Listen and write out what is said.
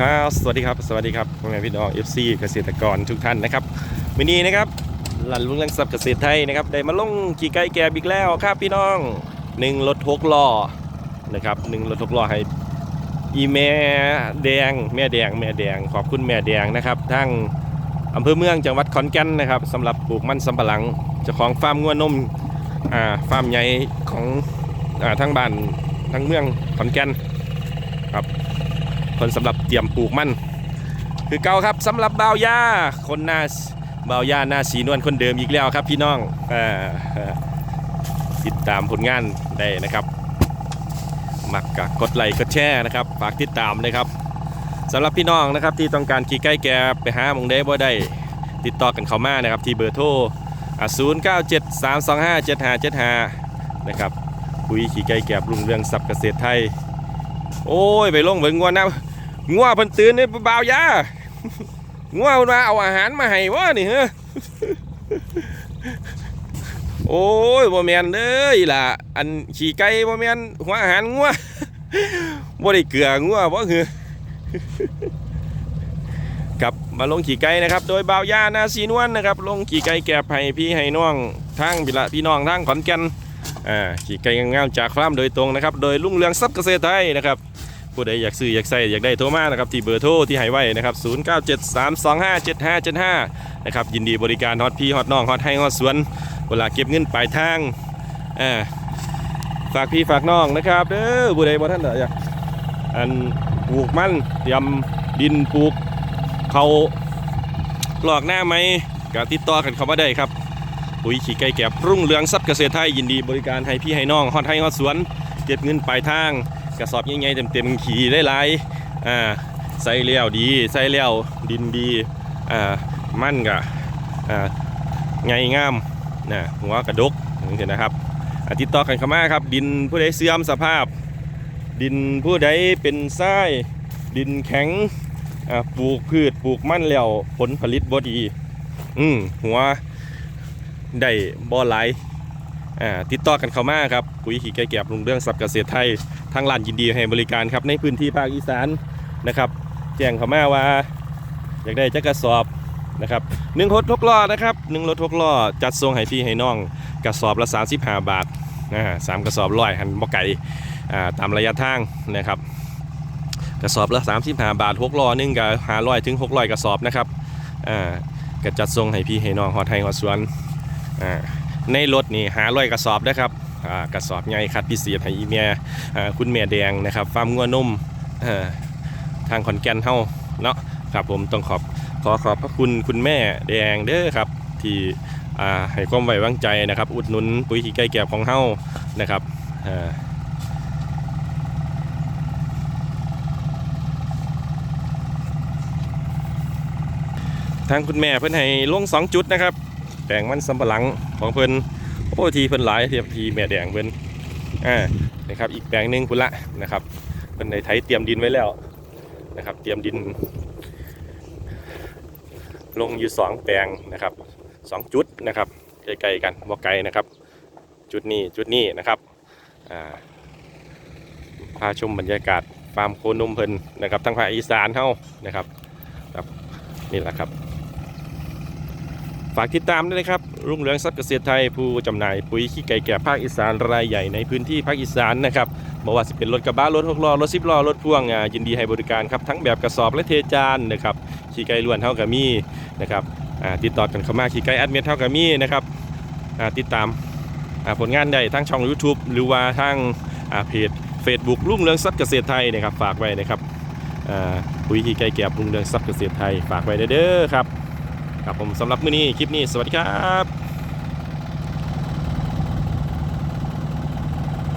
ครับสวัสดีครับสวัสดีครับพ่อแม่พี่น้อง FC เกษตรกรทุกท่านนะครับวันนี้นะครับหลันลุงเรื่องทรัพย์เกษตรไทยนะครับได้มาลงขี่ไก่แกบอีกแล้วครับพี่น้องหนึ่งรถหกล้อนะครับหนึ่งรถหกล้อให้อีแม่แดงแม่แดงแม่แดงขอบคุณแม่แดงนะครับทั้งอำเภอเมืองจังหวัดขอนแก่นนะครับสำหรับปลูกมันสำปะหลังเจ้าของฟาร์มงัวนมอ่าฟาร์มใหญ่ของอ่าทั้งบ้านทั้งเมืองขอนแก่นครับ คนสำหรับเตรียมปลูกมันคือเก่าครับสำหรับบ่าวยาคนหน้าบ่าวยาหน้าสีนวลคนเดิมอีกแล้วครับพี่น้องอ่อเอ่อติดตามผลงานได้นะครับ มักกะกดไลค์กดแชร์นะครับฝากติดตามนะครับสำหรับพี่น้องนะครับที่ต้องการขี่ใกล้แกไปหามงได้บ่ได้ติดต่อกันเข้ามานะครับที่เบอร์โทรศูนย์เก้าเจ็ดสามสองห้าเจ็ดห้าเจ็ดห้านะครับคุยขี่ไก่แกบลุงเรืองสับเกษตรไทย โอ้ยไปลงเบิ่งงัวนะงัวเพิ่นตื่นนี่บ่าวยางัวเพิ่นมาเอาอาหารมาให้วะนี่เฮ้อโอ้ยบ่แม่นเด้อล่ะ อันขี้ไก่บ่แม่นหัวอาหารงัวบ่ได้เกลืองัวบ่คือกับมาลงขี่ไก่นะครับ โดยบ่าวยานาสีนวลนะครับ ลงขี่ไก่แกบให้พี่ให้น้องทางพี่ละพี่น้องทางขอนแก่น อ่าขี่ไก่งามๆจากฟาร์มโดยตรงนะครับ โดยลุงเรืองทรัพย์เกษตรไทยนะครับผู้ใดอยากซื้ออยากใส่อยากได้โทรมานะครับที่เบอร์โทรที่ให้ไว้นะครับ 0973257575 นะครับยินดีบริการฮอตพี่ฮอตน้องฮอตให้ฮอตสวนเวลาเก็บเงินปลายทางอ่าฝากพี่ฝากน้องนะครับเด้อผู้ใดบ่ท่านเด้ออยากอันปลูกมันเตรียมดินปลูกเขาหลอกหน้าไหมก็ติดต่อกันเข้ามาได้ครับ ปุ๋ยขี้ไก่แก็บรุ่งเรืองทรัพย์เกษตรไทยยินดีบริการให้พี่ให้น้องฮอดให้ฮอดสวน เก็บเงินปลายทาง กระสอบใหญ่ๆเต็มๆขี่ได้หลายอ่าใส่เลี้ยวดีใส่เลี้ยวดินดีอ่ามั่นกะอ่าไงงามนะหัวกระดกอย่างนี้นะครับติดต่อกันเข้ามาครับ ดินผู้ใดเสื่อมสภาพ ดินผู้ใดเป็นทรายดินแข็งปลูกพืชปลูกมั่นแล้วผลผลิตบ่ดี อืมหัว ได้บ่หลอ่าติดต่อกันเข้ามาครับปุ๋ยขี้ไก่แก็บลุงเรื่องสับเกษตรไทยทางร้านยินดีให้บริการครับในพื้นที่ภาคอีสานนะครับ แจ้งเข้ามาว่าอยากได้จักกระสอบนะครับหนึ่งรถทกล้อนะครับหนึ่งรถทกล้อจัดส่งให้พี่ให้น้องกระสอบละ35 บาทอ่าสามกระสอบร้อยหันบ่ไก่อ่าตามระยะทางนะครับ กระสอบละ35 บาทหกล้อหนึงก็500ถึง600กระสอบนะครับอ่าก็จัดส่งให้พี่ให้น้องฮอดให้ฮอดสวน ในรถนี่หาร้อยกระสอบนะครับกระสอบใหญ่คัดพิเศษให้อีเมียอ่คุณแม่แดงนะครับฟาร์มงัวนมเอ่อทางขอนแก่นเฮาเนาะครับผมต้องขอบขอขอบพระคุณคุณแม่แดงเด้อครับที่ให้ความไว้วางใจนะครับ อุดหนุนปุ๋ยขี้ไก่แก็บของเฮานะครับทางคุณแม่เพิ่นให้ลงสองจุดนะครับ แปลงมันสำปะหลังของเพิ่นโอ้ทีเพิ่นหลายเทียบทีแม่แดงเพิ่นอ่านะครับอีกแปลงหนึ่งพุ่นละนะครับเพิ่นในไถเตรียมดินไว้แล้วนะครับ เตรียมดิน ลงอยู่สองแปลงนะครับสองจุดนะครับใกล้ๆกันบ่ไกลนะครับ จุดนี้จุดนี้นะครับอ่าพาชมบรรยากาศฟาร์มโคนมเพิ่นนะครับทางภาคอีสานเฮานะครับนี่แหละครับ ฝากติดตามด้วยนะครับ รุ่งเรืองทรัพย์เกษตรไทยผู้จำหน่ายปุ๋ยขี้ไก่แก่ภาคอีสานรายใหญ่ในพื้นที่ภาคอีสานนะครับบอกว่าสิเป็นรถกระบะรถหกล้อรถสิบล้อรถพ่วงยินดีให้บริการครับทั้งแบบกระสอบและเทจานนะครับขี้ไก่ล้วนเท่ากับมีนะครับติดต่อกันเข้ามาขี้ไก่แอดมิทเท่ากับมีนะครับติดตามผลงานได้ทั้งช่อง YouTube หรือว่าทางเพจ Facebook รุ่งเรืองทรัพย์เกษตรไทยนะครับฝากไว้นะครับปุ๋ยขี้ไก่แก่รุ่งเรืองทรัพย์เกษตรไทยฝากไว้เด้อครับ ครับผมสำหรับมื้อนี้คลิปนี้สวัสดีครับ